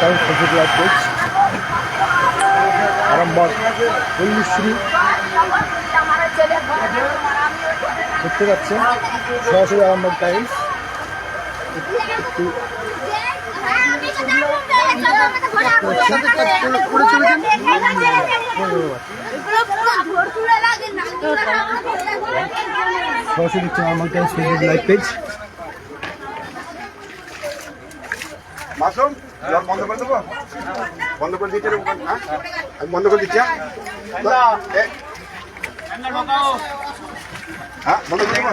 Times Facebook live page Arambagh Pallishree দেখতে পাচ্ছেন, সরাসরি আরামবাগ টাইমস। একটু সরাসরি দেখছেন Arambagh Times Facebook live page. Masum জল বন্ধ করে দেবো? বন্ধ করে দিচ্ছে হ্যাঁ? আমি বন্ধ করে দিচ্ছি হ্যাঁ? হ্যাঁ বন্ধ করে দেবো?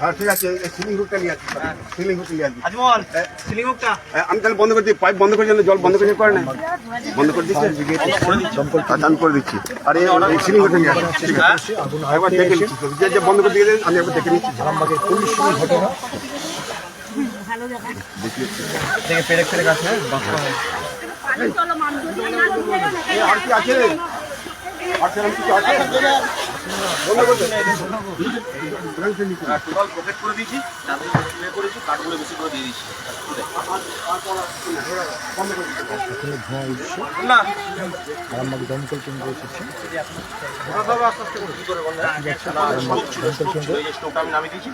হ্যাঁ ঠিক আছে সিলিং হুকটা নিয়ে আসবি সিলিং হুক নিয়ে আসবি আজমল সিলিং হুকটা আমি তাহলে বন্ধ করে দিই পাইপ বন্ধ করে জল বন্ধ করে করে না। বন্ধ করে দিচ্ছি? আচ্ছা, আমি করে দিচ্ছি। আর সিলিং হুকটা নিয়ে আসবি ঠিক আছে। একবার দেখে নিচ্ছি যে যে বন্ধ করে দিয়ে দেন আমি একবার দেখে নিচ্ছি। আরামবাগের পল্লীশ্রী ঘটনা এই আর কি আছে? আর কিছু আছে? করে দিয়েছি তারপরে করেছি কাঠগুলো বেশি করে দিয়ে দিচ্ছি এখানে ধোঁয়া উঠছে না আরামবাগ দমকল কেন্দ্র এসেছে স্টোভ ছিল স্টোভ ছিল এই যে স্টোভটা আমি নামিয়ে দিয়েছি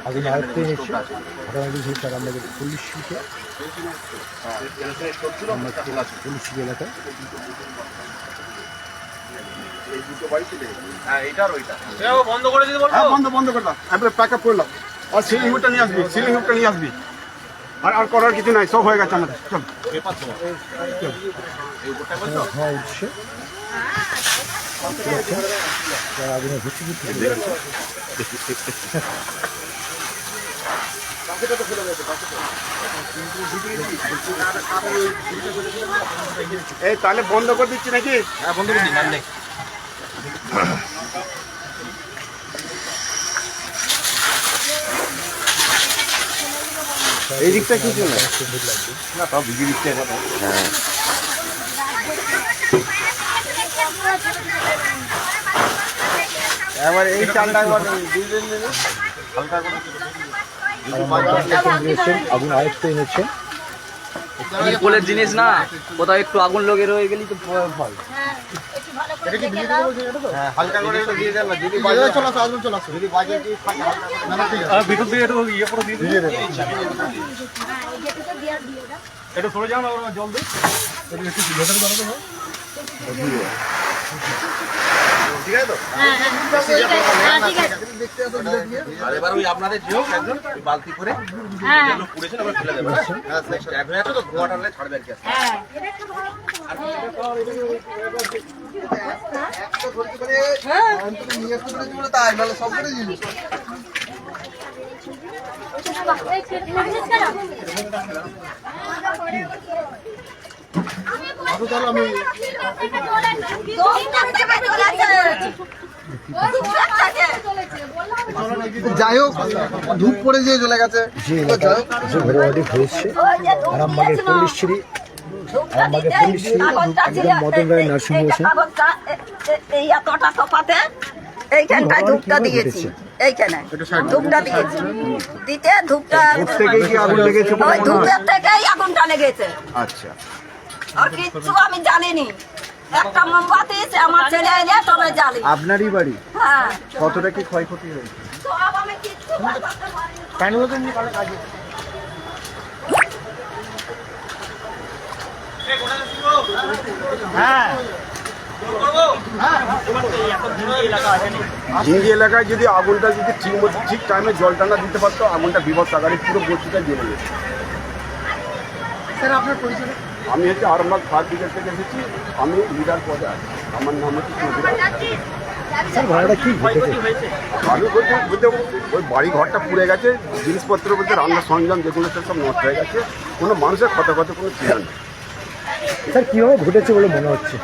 এলাকায় হ্যাঁ এইটার ওইটা। বন্ধ করে দিতে বলব হ্যাঁ বন্ধ বন্ধ করে দাও। একবারে প্যাক আপ করে দাও। আর সিলিং হুকটা নিয়ে আসবি সিলিং হুকটা নিয়ে আসবি। আর আর করার কিছু নাই সব হয়ে গেছে আমাদের। চল। উঠছে হয়ে এই তাহলে বন্ধ করে দিচ্ছি নাকি? হ্যাঁ বন্ধ করে দিন এই দিকটা কিছু না। না তাও ভিজে দিচ্ছে হ্যাঁ। এবার এই চালটা একবার দিয়ে দিন হালকা করে। আগুন আয়ত্তে এনেছেন কোলের জিনিস না? কোথাও একটু আগুন লেগে রয়ে গেলেই তো ভয় ভয় হ্যাঁ হালকা করে একটু দিয়ে যদি বাজে চলে আসো আসুন চলে আসো যদি বাজে কি থাকে হালকা ভিতর দিয়ে একটু ইয়ে করে দিয়ে একটু সরে যাও না ওরা জল দিই। আর এবার ওই আপনাদের যেও একজন বালতি করে পুড়েছেন ফেলে হ্যাঁ তো ধোঁয়াটা ছাড়বে আর কি। আস্তে আস্তে। যাই হোক ধূপ পড়ে যেয়ে চলে গেছে। ঘটনাটি হয়েছে আরামবাগের পল্লীশ্রী পল্লীশ্রী একদম মদন রায় নার্সিং হোম এই এতটা তফাতে এইখানটায় ধূপটা দিয়েছি এইখানে ধূপটা দিয়েছি। দিতে ধূপটা ওই ধূপের থেকেই আগুনটা লেগেছে। আচ্ছা। আর কিচ্ছু আমি জানিনি। একটা মোমবাতি আমার ছেলে এলে তবে জ্বালি। আপনারই বাড়ি? হ্যাঁ। কতটা কি ক্ষয়ক্ষতি হয়েছে? সব আমি কিচ্ছু বাঁচাতে পারিনি। হিন্দি এলাকায় যদি আগুনটা যদি ঠিক মতো ঠিক টাইমে জলটা না দিতে পারতো আগুনটা বিভৎস আকারে পুরো বস্তিটা জেনে যেত। আমি হচ্ছে আরামবাগ ফায়ার ব্রিগেড থেকে এসেছি। আমি লিডার পদে আছি। আমার নাম হচ্ছে আমি বলতে বলতে ওই বাড়ি ঘরটা পুড়ে গেছে। জিনিসপত্র বলতে রান্নার সরঞ্জাম যেগুলো সব নষ্ট হয়ে গেছে। কোনো মানুষের কথা কথা কোনো ছিল না। স্যার কীভাবে ঘটেছে বলে মনে হচ্ছে?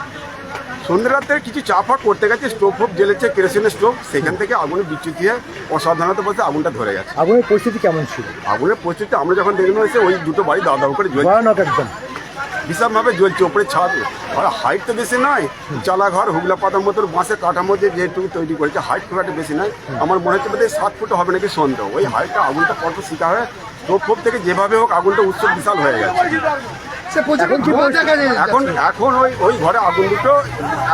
সন্ধ্যে রাত্রে কিছু চা ফা করতে গেছে স্টোভ ফোভ জ্বেলেছে কেরোসিনের স্টোভ সেখান থেকে আগুনে বিচ্যুতি হয়ে অসাধারণত বলতে আগুনটা ধরে গেছে। আগুনের পরিস্থিতি কেমন ছিল? আগুনের পরিস্থিতি আমরা যখন দেখলাম এসে ওই দুটো বাড়ি দাদা করে জ্বলছে। ভয়ানক একদম। ভীষণভাবে জ্বলছে ওপরে ছাদ। আর হাইট তো বেশি নয় চালা ঘর হুগলা পাতার মতো বাঁশের কাঠামো দিয়ে যেটুকু তৈরি করেছে হাইট খুব একটা বেশি নয়। আমার মনে হচ্ছে বোধহয় সাত ফুট হবে নাকি সন্দেহ ওই হাইটটা আগুনটা কত শিকার হয়ে স্টোভ ফোপ থেকে যেভাবে হোক আগুনটা উৎসব বিশাল হয়ে গেছে। এখন এখন ওই ওই ঘরে আগুন দুটো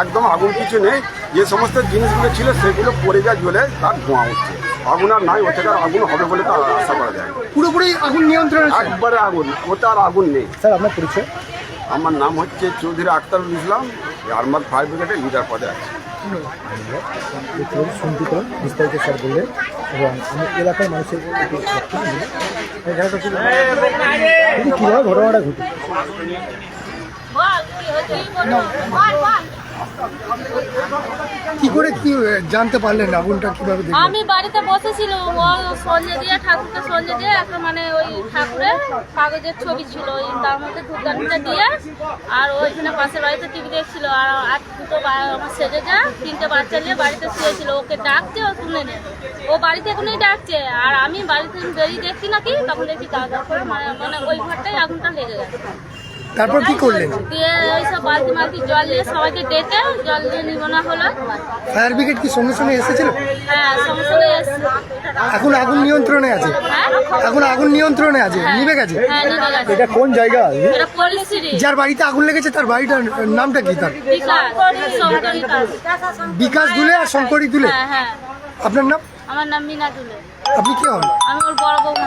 একদম আগুন কিছু নেই। যে সমস্ত জিনিসগুলো ছিল সেগুলো পড়ে যায় জ্বলে তার ধোঁয়া উঠছে। আগুন আর নাই ওতে আর আগুন হবে বলে তো আশা করা যায়। পুরোপুরি আগুন নিয়ন্ত্রণ একবারে আগুন ওতে আর আগুন নেই। স্যার আপনার পরিচয়? আমার নাম হচ্ছে চৌধুরী আখতারুল ইসলাম আর্মার ফায়ার ব্রিগেডের লিডার পদে আছে। একটু শুনতে পেলাম বিস্তারিত স্যার বললেন এবং আমি এলাকার মানুষের কীভাবে ঘটনাটা ঘটে কি করে, কি জানতে পারলেন আগুনটা কীভাবে আমি বাড়িতে বসেছিলাম, ও সঞ্জে দিয়ে, ঠাকুরকে সঞ্জে দিয়ে, একটা মানে ওই ঠাকুরের কাগজের ছবি ছিল, ওই তার মধ্যে ধূপদানিটা দিয়ে, আর ওইখানে পাশের বাড়িতে টিভি দেখছিল, আর আর দুটো আমার সেজে যা, তিনটে বাচ্চা নিয়ে বাড়িতে শুয়েছিল, ওকে ডাকছে, ও শুনে নে। ও বাড়িতে এখনই ডাকছে, আর আমি বাড়িতে বেরিয়ে দেখছি নাকি, তখন দেখছি দাদা মানে মানে ওই ঘরটাই আগুনটা লেগে গেছে। তারপর কি করলেন? দিয়ে ওই বালতি মালতি জল নিয়ে সবাইকে ডেকে জল দিয়ে নিবনা হলো। ফায়ার ব্রিগেড কি সঙ্গে সঙ্গে এসেছিল? হ্যাঁ সঙ্গে সঙ্গে এসছে। এখন আগুন নিয়ন্ত্রণে আছে? হ্যাঁ? এখন আগুন নিয়ন্ত্রণে আছে? নিভে গেছে? হ্যাঁ নিভে গেছে। এটা কোন জায়গা? এটা যার বাড়িতে আগুন লেগেছে তার বাড়িটার নামটা কি তার? বিকাশ। শঙ্করী বিকাশ দুলে আর শঙ্করী দুলে? হ্যাঁ হ্যাঁ। আপনার নাম? আমার নাম মিনা দুলে। আপনি কি হন? আমি ওর বড় বৌমা।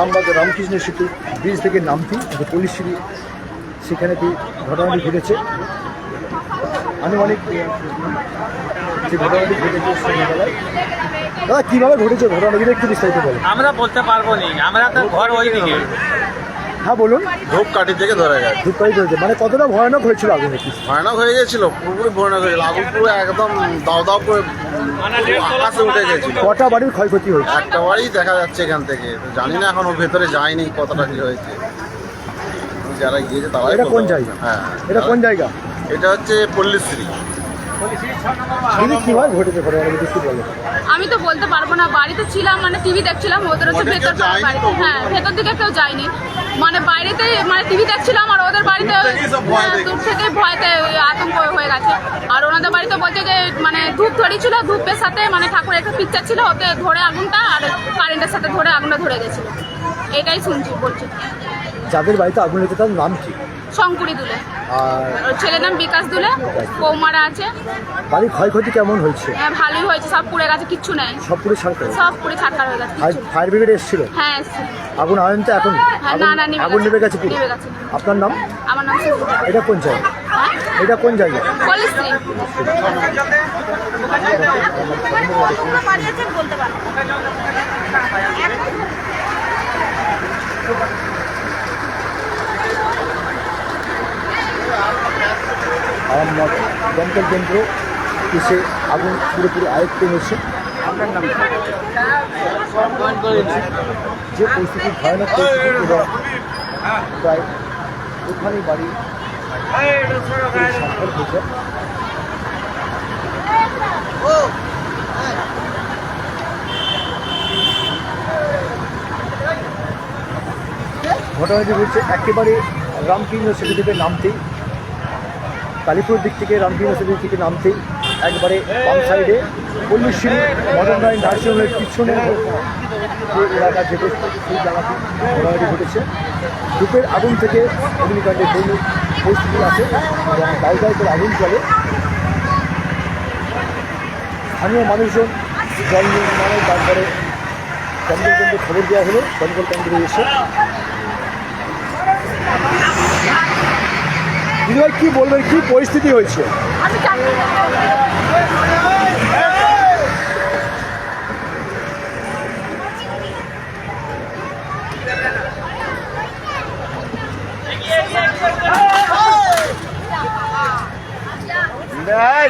আমবাগ রামকৃষ্ণ সেতু ব্রিজ থেকে নামতি যে পল্লীশ্রী সেখানেতে ঘটনাটি ঘটেছে। আনুমানিক যে ঘটনাটি ঘটেছে সন্ধ্যাবেলায়। দাদা কীভাবে ঘটেছে ঘটনাটি? একটু বিস্তারিত বলেন। আমরা বলতে পারব নি। আমরা তো ঘর ওই দিকে। হ্যাঁ বলুন। ধূপকাঠি থেকে ধরে গেছে। ধূপকাঠি ধরেছে। মানে কতটা ভয়ানক হয়েছিল আগুনের কি ভয়ানক হয়ে গেছিল পুরোপুরি ভয়ানক হয়েছিল আগুন পুরো একদম দাও দাও করে আকাশে উঠে গেছিল। কটা বাড়ির ক্ষয়ক্ষতি হয়েছে? একটা বাড়ি দেখা যাচ্ছে এখান থেকে। তো জানি না এখন ওর ভেতরে যায়নি কতটা কি হয়েছে। যারা গিয়েছে তারাই এটা কোন জায়গা? হ্যাঁ। এটা কোন জায়গা? এটা হচ্ছে পল্লীশ্রী। আমি তো বলতে পারব না। বাড়িতে ছিলাম মানে টিভি দেখছিলাম ওদের হচ্ছে ভেতর যায়নি হ্যাঁ ভেতর দিকে কেউ যায়নি। মানে বাইরেতে মানে টিভি দেখছিলাম আর ওদের বাড়িতে দূর থেকে ভয় হ্যাঁ, ভয়তে ওই আতঙ্ক হয়ে গেছে। আর ওনাদের বাড়িতে বলছে যে মানে ধূপ ধরেছিল ধূপের সাথে মানে ঠাকুরের একটা পিকচার ছিল ওতে ধরে আগুনটা আর কারেন্টের সাথে ধরে আগুনটা ধরে গেছিল এটাই শুনছি বলছি। যাদের বাড়িতে আগুন লেগেছে তার নাম কি? শঙ্কুরি দুলে। আর ওর ছেলের নাম বিকাশ দুলে বৌমারা আছে। বাড়ির ক্ষয়ক্ষতি কেমন হয়েছে? হ্যাঁ, ভালোই হয়েছে সব পুড়ে গেছে কিচ্ছু নেই। সব পুরো ছাড় করে? সব পুড়ে ছাড়খার হয়ে গেছে কিচ্ছু নেই। ফায়ার ব্রিগেড এসেছিল? হ্যাঁ এসছে। আগুন আয়নতে এখন? হ্যাঁ, না, না, আগুন- নিভে আগুন। নেমে গেছে পুরো? গেছে। আপনার নাম? আমার নাম। এটা কোন জায়গা? হ্যাঁ? এটা কোন জায়গা? কলেজশ্রী আমার দমকল কেন্দ্র এসে আগুন পুরোপুরি আয়ত্তে নিয়েছে যে পরিস্থিতি ভয়ানক পরিস্থিতি এবং প্রায় ওখানে বাড়ি হয়েছে। ঘটনাটি হচ্ছে একেবারে রামকৃষ্ণ সেতু থেকে নামতেই। কালীপুর দিক থেকে রামকৃষ্ণ সেতু থেকে নামতেই একবারে বাম সাইডে পল্লীশ্রী, মদন রায় নার্সিংহোমের পিছনে যে এলাকা যেতে সেই জায়গাটি ঘটনাটি ঘটেছে। ধূপের আগুন থেকে অগ্নিকাণ্ডের দৈনিক পরিস্থিতি আছে এবং দায় করে আগুন চলে স্থানীয় মানুষজন জল নির্মাণের তারপরে দমকল কেন্দ্রে খবর দেওয়া হলো। দমকল কেন্দ্রে এসে দিদিভাই কি বলবেন? কি পরিস্থিতি হয়েছে?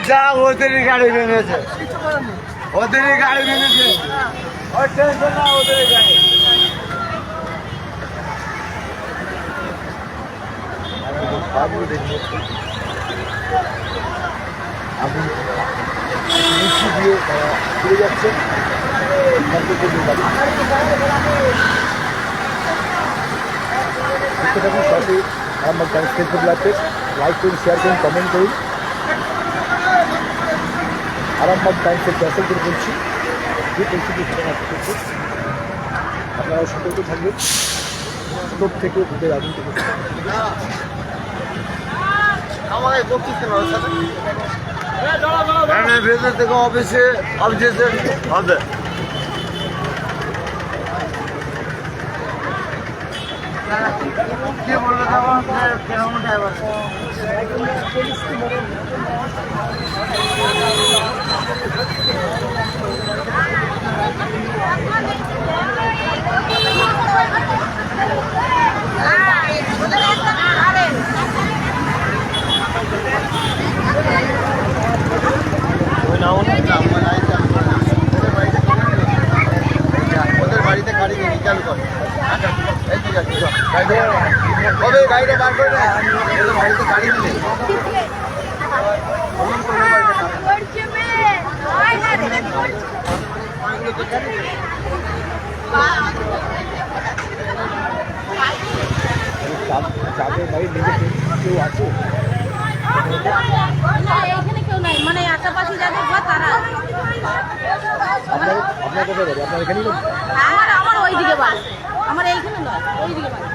যা ওদেরই গাড়ি ভেঙেছে। ওদেরই গাড়ি। ভেঙেছে আগুন মিষ্টি দিয়ে তারা ফিরে যাচ্ছে দেখতে থাকুন সরাসরি টাইমস ফেসবুক লাইভে লাইক করুন শেয়ার করুন কমেন্ট করুন আরামবাগ টাইমসের করে বলছি যে পরিস্থিতি আপনারা সতর্ক থাকবেন ছোট থেকে ভূতের আগুন থেকে আমাকে বকছিস কেন ওর সাথে? ভেতর থেকে অফিসে অফিসে হবে। কে বলল তখন কেরকম ড্রাইভার ওদের বাড়িতে গাড়ি নিয়ে চালু করে এই ঠিক আছে চল, গাড়িটা কবে গাড়িটা বার করে না ওদের গাড়ি নিলে চাপ চাপের নিজে কেউ আছে এখানে কেউ নাই মানে আশেপাশে যাদের ঘর তারা আপনার আপনার কোথায় বাড়ি? আপনার এখানেই আমার আমার ওইদিকে বাড়ি আমার এইখানে নয় ওইদিকে বাড়ি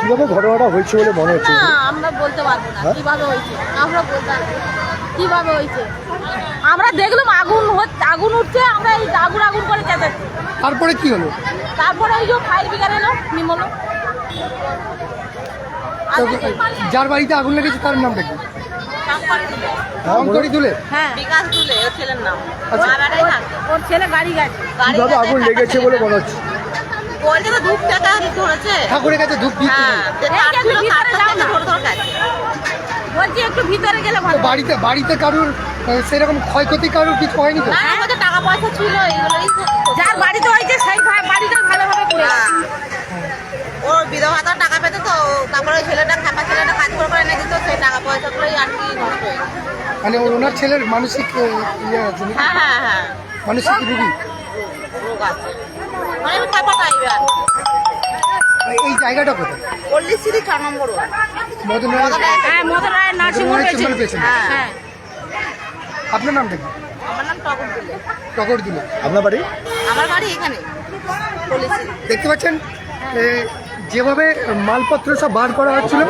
কীভাবে ঘটনাটা হয়েছে বলে মনে হচ্ছে? না আমরা বলতে পারব না। হ্যাঁ? কীভাবে হয়েছে? আমরা বলতে পারব কীভাবে হয়েছে? আমরা দেখলাম আগুন হচ্ছে আগুন উঠছে আমরা এই আগুন আগুন করে চেঁচাচ্ছি। তারপরে কি হলো? তারপরে ওই যে ফায়ার ব্রিগেড এলো নিমলো যার বাড়িতে আগুন লেগেছে তার নামটা কি? হ্যাঁ, বলুন। বিকাশ দুলে ওর ছেলের নাম। ওর- ওর ছেলে গাড়ি গেছে কীভাবে আগুন লেগেছে বলে মনে হচ্ছে? বলছে তো ধূপ টাকা ধরেছে। ঠাকুরের কাছে ধূপ হ্যাঁ। ধরে ধরে বলছি একটু ভিতরে গেলে ভালো। বাড়িতে বাড়িতে কারুর সেরকম ক্ষয়ক্ষতি কারুর কিছু হয়নি তো? না আমাদের টাকা পয়সা ছিল এগুলোই যার বাড়িতে হয়েছে সেই বাড়িটা ভালোভাবে করে হ্যাঁ। বিধবা ভাতার টাকা পেতে তো তারপরে ওই ছেলেটা খাপা ছেলেটা কাজ করে করে এনে দিত সেই টাকা পয়সাগুলোই আর কি নষ্ট হয়ে মানে ওনার ছেলের মানসিক ইয়ে আছে হ্যাঁ হ্যাঁ হ্যাঁ। মানসিক রুগী? রোগ আছে। মানে। এই জায়গাটা কোথায়? পল্লীশ্রী চার নম্বর ওয়ার্ড মদন রায় হ্যাঁ। মদন নার্সিং হোম হ্যাঁ। আপনার নামটা কি? আমার নাম টগর দুলে টগর দিলে আপনার বাড়ি? আমার বাড়ি এখানে দেখতে পাচ্ছেন? এ, যেভাবে মালপত্র সব বার করা হচ্ছিল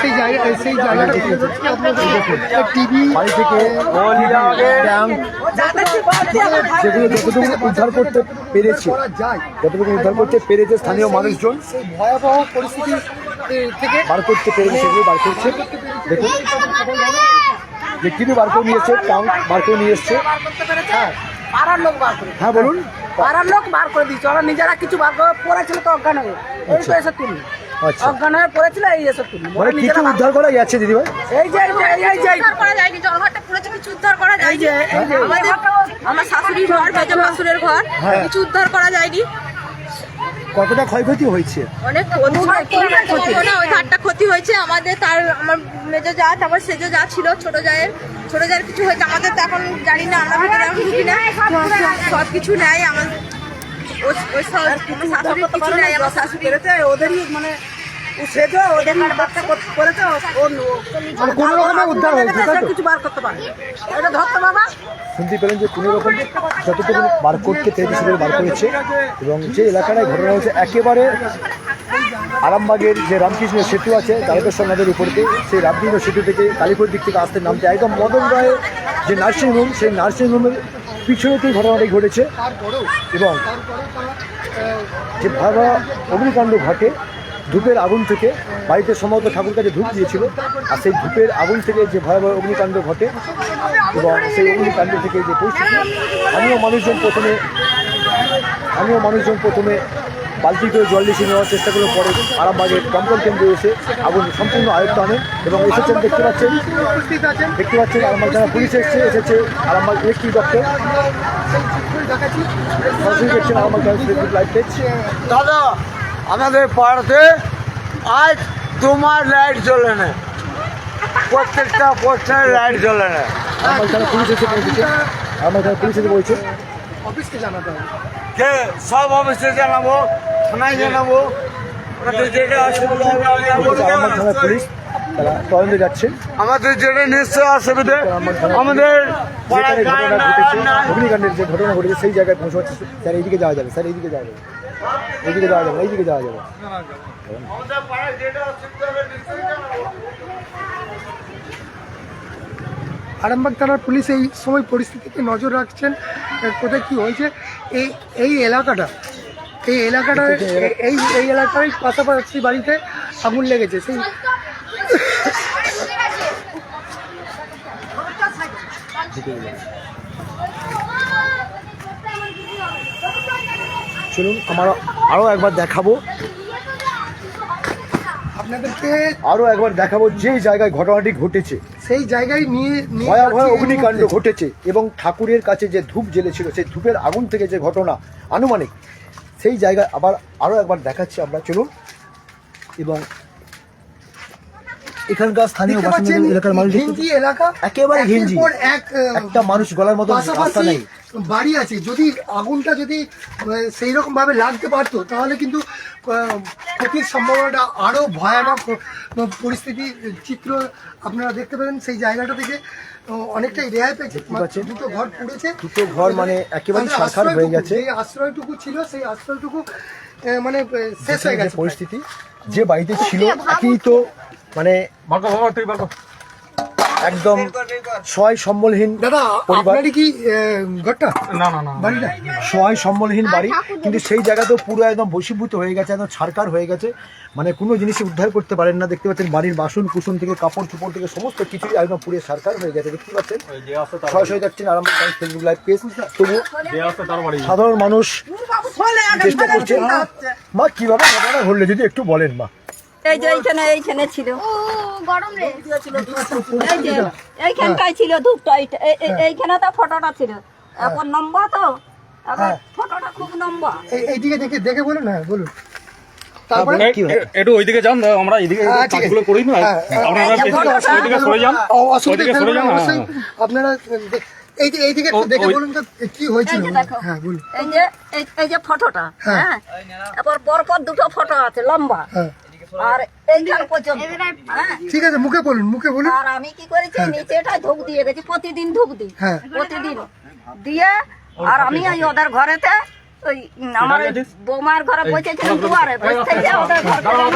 সেই জায়গা সেই জায়গাটা টিভি বাড়ি থেকে যেগুলো যতটুকু উদ্ধার করতে পেরেছে যতটুকু উদ্ধার করতে পেরেছে স্থানীয় মানুষজন সেই ভয়াবহ পরিস্থিতি থেকে বার করতে পেরেছে সেগুলো বার করছে। দেখুন। যে টিভি বার করে নিয়ে এসছে ট্যাঙ্ক বার করে নিয়ে এসছে। হ্যাঁ। হ্যাঁ বলুন। পাড়ার লোক বার করে দিয়েছে। ওরা নিজেরা কিছু বার করে পড়েছিল তো অজ্ঞান হয়ে। এই তো আচ্ছা। অজ্ঞান হয়ে পড়েছিল এই এসে তুলি মানে কি কি উদ্ধার করা গেছে দিদিভাই? এই এই যে এই যে। উদ্ধার করা যায়নি জলঘরটা পুড়েছে কিছু উদ্ধার করা এই যে এই যে। আমাদের আমার শাশুড়ির ঘর মেজ শাশুড়ের ঘর হ্যাঁ। কিছু উদ্ধার করা যায়নি। কতটা ক্ষয়ক্ষতি হয়েছে? অনেক ক্ষতি ওই ধারটা ক্ষতি হয়েছে। আমাদের তার আমার মেজো যা তারপর সেজো যা ছিল ছোট জায়ের ছোট জায়ের কিছু হয়েছে। আমাদের তো এখন জানি না আমরা ভিতরে এখন ঢুকি না। সব কিছু নেয় আমাদের ওই- ওই সব কিছু নেয় আমার শাশুড়ি ওদেরই মানে ও সেজো বাচ্চা কর- ও ও- কোনো রকমে উদ্ধার হয়েছে তাই কিছু বার করতে পারে। এটা ধরতে বাবা। শুনতে পেলেন যে কোনো রকম যতটুকু বার করতে পেরেছে সেগুলো বার করেছে এবং যে এলাকাটায় ঘটনা হয়েছে একেবারে আরামবাগের যে রামকৃষ্ণ সেতু আছে তারকেশ্বর নদের উপর দিয়ে সেই রামকৃষ্ণ সেতু থেকে কালীপুর দিক থেকে আসতে নামতে একদম মদন রায়ের যে নার্সিংহোম সেই নার্সিংহোমের পিছনেতেই ঘটনাটি ঘটেছে এবং যে ভয়াবহ অগ্নিকাণ্ড ঘটে ধূপের আগুন থেকে বাড়িতে সম্ভবত ঠাকুর কাছে ধূপ দিয়েছিল। আর সেই ধূপের আগুন থেকে যে ভয়াবহ অগ্নিকাণ্ড ঘটে এবং সেই অগ্নিকাণ্ড থেকে যে পরিস্থিতি স্থানীয় মানুষজন প্রথমে স্থানীয় মানুষজন প্রথমে বালতি করে জল লিখে নেওয়ার চেষ্টা করে পরে আরামবাগের দমকল কেন্দ্রে এসে আগুন সম্পূর্ণ আয়ত্ত আনেন এবং এসেছেন দেখতে পাচ্ছেন দেখতে পাচ্ছেন আরামবাগ থানা পুলিশ এসেছে এসেছে আরামবাগ ইলেকট্রিক দপ্তর। সরাসরি দেখছেন আমার ফেসবুক লাইভ পেজ দাদা আমাদের পাড়াতে আজ তোমার লাইট জ্বলে না। প্রত্যেকটা পোস্টারে লাইট জ্বলে না। আমার এখানে পুলিশ এসে পৌঁছেছে আমার এখানে পুলিশ এসে পৌঁছে অফিসকে জানাতে হবে। কে সব অফিসে জানাব থানায় জানাব। আমাদের যেটা পুলিশ তারা তদন্তে যাচ্ছেন আমাদের নিশ্চয় অসুবিধে আমাদের অগ্নিকাণ্ডের যে ঘটনা ঘটেছে সেই জায়গায় পৌঁছাচ্ছে। স্যার এইদিকে যাওয়া যাবে। স্যার এইদিকে যাওয়া যাবে। এইদিকে যাওয়া যাবে এইদিকে যাওয়া যাবে। আরামবাগ থানার পুলিশ এই সময় পরিস্থিতিতে নজর রাখছেন কোথায় কি হয়েছে এই এই এলাকাটা এই এলাকাটা এই- এই এলাকার পাশাপাশি বাড়িতে আগুন লেগেছে সেই চলুন আমরা আরও একবার দেখাবো। আপনাদেরকে আরও একবার দেখাবো যে জায়গায় ঘটনাটি ঘটেছে। সেই জায়গায় নিয়ে নিয়ে ভয়াবহ অগ্নিকাণ্ড ঘটেছে এবং ঠাকুরের কাছে যে ধূপ জ্বেলেছিল সেই ধূপের আগুন থেকে যে ঘটনা আনুমানিক সেই জায়গায় আবার আরও একবার দেখাচ্ছি আমরা চলুন। এবং এখানকার স্থানীয় বাসিন্দাদের এলাকার মানুষ এলাকা। একেবারে ঘিঞ্জি। এক একটা মানুষ গলার মতো রাস্তা নেই। বাড়ি আছে যদি আগুনটা যদি সেই রকম ভাবে লাগতে পারতো তাহলে কিন্তু ক্ষতির সম্ভাবনাটা আরও ভয়ানক পরিস্থিতি চিত্র আপনারা দেখতে পাবেন সেই জায়গাটা থেকে। অনেকটাই রেহাই পেয়েছে? দুটো ঘর পড়েছে। দুটো ঘর মানে একেবারে হয়ে গেছে। যে আশ্রয়টুকু ছিল সেই আশ্রয়টুকু মানে শেষ হয়ে গেছে। পরিস্থিতি যে বাড়িতে ছিল একই তো মানে একদম সয় সম্বলহীন দাদা পরিবার। কি ঘরটা? না না না বাড়িটা? সহায় সম্বলহীন বাড়ি কিন্তু সেই জায়গাতেও পুরো একদম বসীভূত হয়ে গেছে একদম ছারকার হয়ে গেছে। মানে কোনো জিনিসই উদ্ধার করতে পারেন না। দেখতে পাচ্ছেন বাড়ির বাসন কুসন থেকে কাপড় চোপড় থেকে সমস্ত কিছুই একদম পুরো সারকার হয়ে গেছে। দেখতে পাচ্ছেন? সরাসরি যাচ্ছেন আরাম ফেসবুক লাইভ পেজ তবু সাধারণ মানুষ চেষ্টা করছে। মা কীভাবে ঘটনা ঘটলে যদি একটু বলেন মা। এই যে এইখানে এইখানে ছিল। গরম রে। এই যে এইখানটাই ছিল ধূপটা এইখানে তো ফটোটা ছিল। এখন লম্বা তো? এখন ফটোটা খুব লম্বা এইদিকে দেখে দেখে বলুন হ্যাঁ বলুন। তারপরে একটু ওইদিকে যান আমরা এদিকে হ্যাঁ। কাজগুলো করি না। হ্যাঁ, হ্যাঁ। আপনারা এই যে ফটোটা- ওইদিকে সরে যান। অসুবিধা ওইদিকে সরে যান, হ্যাঁ, আপনারা এই যে এইদিকে দেখে বলুন তো কি হয়েছিল? এই যে হ্যাঁ বলুন। এই যে এই- এই যে ফটোটা হ্যাঁ। হ্যাঁ। এবার পরপর দুটো ফটো আছে লম্বা। হ্যাঁ। আর এইখান পর্যন্ত। হ্যাঁ। ঠিক আছে মুখে বলুন মুখে বলুন। আর আমি কি করেছি নিচেটা ধূপ দিয়ে গেছি প্রতিদিন ধূপ দিই। হ্যাঁ। প্রতিদিন দিয়ে আর আমি ওই ওদের ঘরেতে ওই আমার বৌমার ঘরে বসেছিলাম দুয়ারে বসে থেকে ওদের ঘর দাঁড়া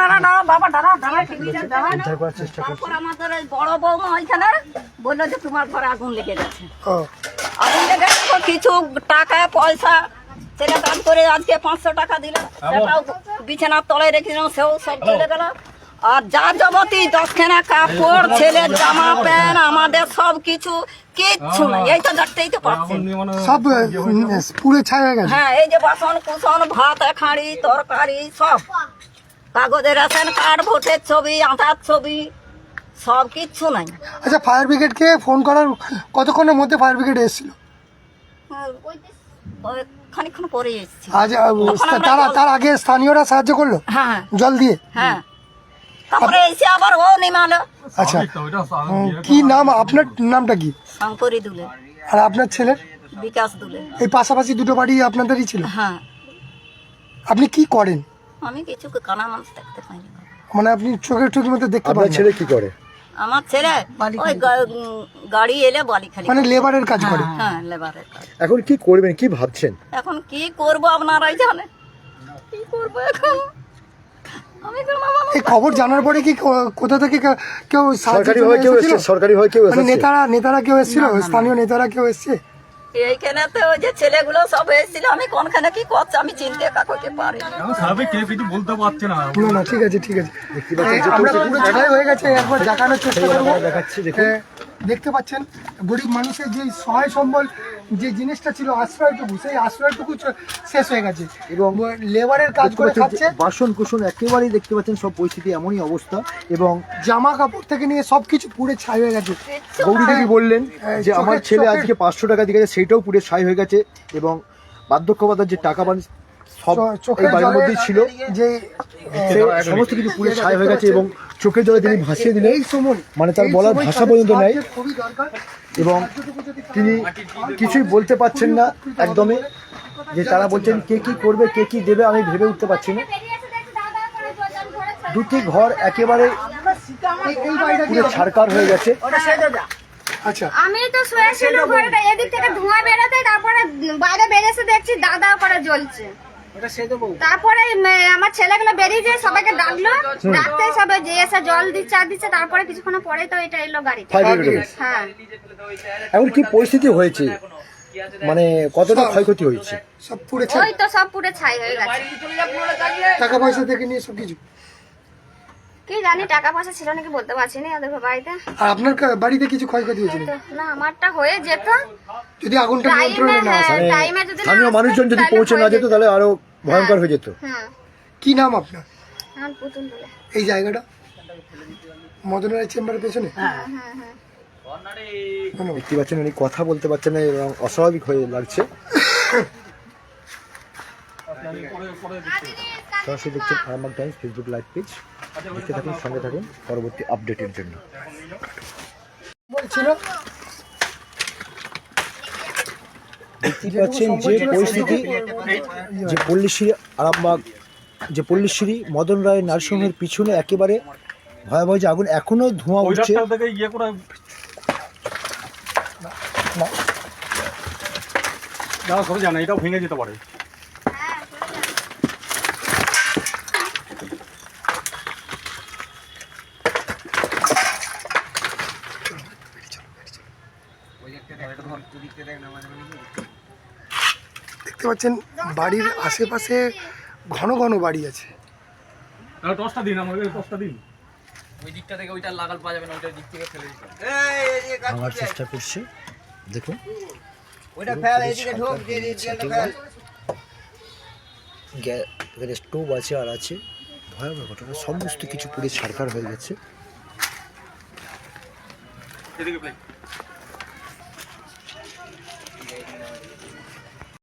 দাঁড়া দাঁড়া বাবা দাঁড়া দাঁড়া টিভিটা দাঁড়া। উদ্ধার করার চেষ্টা করছে। তারপর আমাদের ওই বড় বৌমা ওইখানে বলল যে তোমার ঘরে আগুন লেগে গেছে। আগুন লেগে কিছু টাকা পয়সা সেটা দান করে আজকে পাঁচশো টাকা দিল। সেটাও বিছানার তলায় রেখেছিলাম সেও সব চলে গেল। আর যা যাবতী দশখানা কাপড় ছেলের জামা প্যান্ট আমাদের সব কিছু কিচ্ছু নাই। এই তো দেখতেই তো পাচ্ছেন। সব উম, পুড়ে গেছে। হ্যাঁ এই যে বাসন কুসন ভাত খাড়ি তরকারি সব। কাগজের রেশন কার্ড ভোটের ছবি আধার ছবি সব কিচ্ছু নাই। আচ্ছা ফায়ার ব্রিগেডকে ফোন করার কতক্ষণের মধ্যে ফায়ার ব্রিগেড এসেছিল? ওই খানিকক্ষণ পরে এসেছি। আহ, তারা তার আগে স্থানীয়রা সাহায্য করল? হ্যাঁ। জল দিয়ে? হ্যাঁ। তারপরে এসে আবার ও নিমালো। আচ্ছা। কি নাম? আপনার নামটা কি? শঙ্করী দুলে। আর আপনার ছেলের? বিকাশ দুলে। এই পাশাপাশি দুটো বাড়ি আপনাদেরই ছিল? হ্যাঁ। আপনি কি করেন? আমি কিছু কানা মানুষ দেখতে পাইনি। মানে আপনি চোখের চোখের মধ্যে দেখতে পান ছেলে কি করে? আমার ছেলে ওই গাড়ি এলে বালি খালি মানে লেবারের কাজ করে? হ্যাঁ লেবারের কাজ। এখন কি করবেন কি ভাবছেন? এখন কি করব আপনারাই জানে কি করব এখন? আমি এই খবর জানার পরে কি কো- কোথা থেকে কেউ সরকারি ভাবে কেউ এসেছে সরকারি ভাবে কেউ মানে এসেছে? নেতারা নেতারা কেউ এসেছিল? স্থানীয় নেতারা কেউ এসছে? এইখানে তো ওই যে ছেলেগুলো সব এসেছিল আমি কোনখানে কি করছে আমি চিনতে কাকুকে পারি স্বাভাবিক কে কিছু বলতে পারছে না। না না ঠিক আছে ঠিক আছে। আমরা পুরো ছাই হয়ে গেছে একবার দেখানোর চেষ্টা করব। দেখাচ্ছি দেখুন। হ্যাঁ, দেখতে পাচ্ছেন গরিব মানুষের যে সহায় সম্বল যে জিনিসটা ছিল আশ্রয়টুকু সেই আশ্রয়টুকু শেষ হয়ে গেছে। এবং লেবারের কাজ করে খাচ্ছে। বাসন কুসন একেবারেই দেখতে পাচ্ছেন সব পরিস্থিতি এমনই অবস্থা। এবং জামা কাপড় থেকে নিয়ে সব কিছু পুড়ে ছাই হয়ে গেছে। গৌরী দেবী বললেন যে আমার ছেলে আজকে পাঁচশো টাকা দিয়ে গেছে সেইটাও পুড়ে ছাই হয়ে গেছে। এবং বার্ধক্যবাদার যে টাকা বান সব এই বাড়ির মধ্যেই ছিল। যে সমস্ত কিছু ছাই হয়ে গেছে এবং চোখের জলে তিনি ভাসিয়ে দিলেন। মানে তার বলার ভাষা পর্যন্ত নাই। এবং তিনি কিছুই বলতে পারছেন না একদমই যে তারা বলছেন কে কি করবে কে কি দেবে আমি ভেবে উঠতে পারছি না। দুটি ঘর একেবারে পুরো ছাড়কার হয়ে গেছে। আচ্ছা। আমি তো শুয়েছিল ঘরে এদিক থেকে ধোঁয়া বেরোতে তারপরে বাইরে বেরিয়েছে দেখছি দাদা করে জ্বলছে। তারপরে আমার ছেলেগুলো বেরিয়ে যায় সবাইকে ডাকলো। ডাকতে সবাই যে এসে জল দিচ্ছে আর দিচ্ছে তারপরে কিছুক্ষণ পরে তো এটা এলো গাড়ি হ্যাঁ। এখন কি পরিস্থিতি হয়েছে? মানে কতটা ক্ষয়ক্ষতি হয়েছে? সব পুড়ে ছাই ওই তো সব পুরো ছাই হয়ে গেছে। টাকা পয়সা থেকে নিয়ে সব কিছু কি জানি টাকা পয়সা ছিল নাকি বলতে পারছি না ওদের বাড়িতে। আর আপনার কা- বাড়িতে কিছু ক্ষয়ক্ষতি হয়েছে তো না আমারটা হয়ে যেত। যদি আগুনটা নিয়ন্ত্রণে না আসে। হ্যাঁ টাইমে যদি না স্থানীয় আসতো, মানুষজন যদি তাহলে পৌঁছে না হয়ে যেত তাহলে আরও ভয়ঙ্কর হয়ে যেত। হ্যাঁ কি নাম আপনার? এখন পুতুল বলে। এই জায়গাটা? মদনের চেম্বারের পেছনে? হ্যাঁ হ্যাঁ ধন্যবাদ। দেখতে পাচ্ছেন উনি কথা বলতে পারছেন না এবং অস্বাভাবিক হয়ে লাগছে। সরাসরি দেখছেন Arambagh Times Facebook live page. দেখতে থাকুন সঙ্গে থাকুন পরবর্তী আপডেটের জন্য। বলছিল দেখতেই পাচ্ছেন যে পরিস্থিতি যে পল্লীশ্রী আরামবাগ যে পল্লীশ্রী মদন রায় নার্সিংহোমের পিছনে একেবারে ভয়াবহ যে আগুন এখনও ধোঁয়া উঠছে। রাস্তা থেকে ইয়ে করে না সবাই জানে এটাও ভেঙে যেতে পারে। দেখতে পাচ্ছেন বাড়ির আশেপাশে ঘন ঘন বাড়ি আছে। তাহলে টসটা দিন আমাকে টসটা দিন। ওই দিকটা থেকে ওইটা লাগাল পাওয়া যাবে না ওইটার দিক থেকে ফেলে দিতে ভাঙার চেষ্টা করছে। দেখুন। ওইটা ফেল এদিকে ঢোক দিয়ে দিয়ে ফেল। এখানে স্টোভ আছে আর আছে। ভয়াবহ ঘটনা সমস্ত কিছু পুড়ে ছাড়খাড় হয়ে গেছে। এদিকে প্লে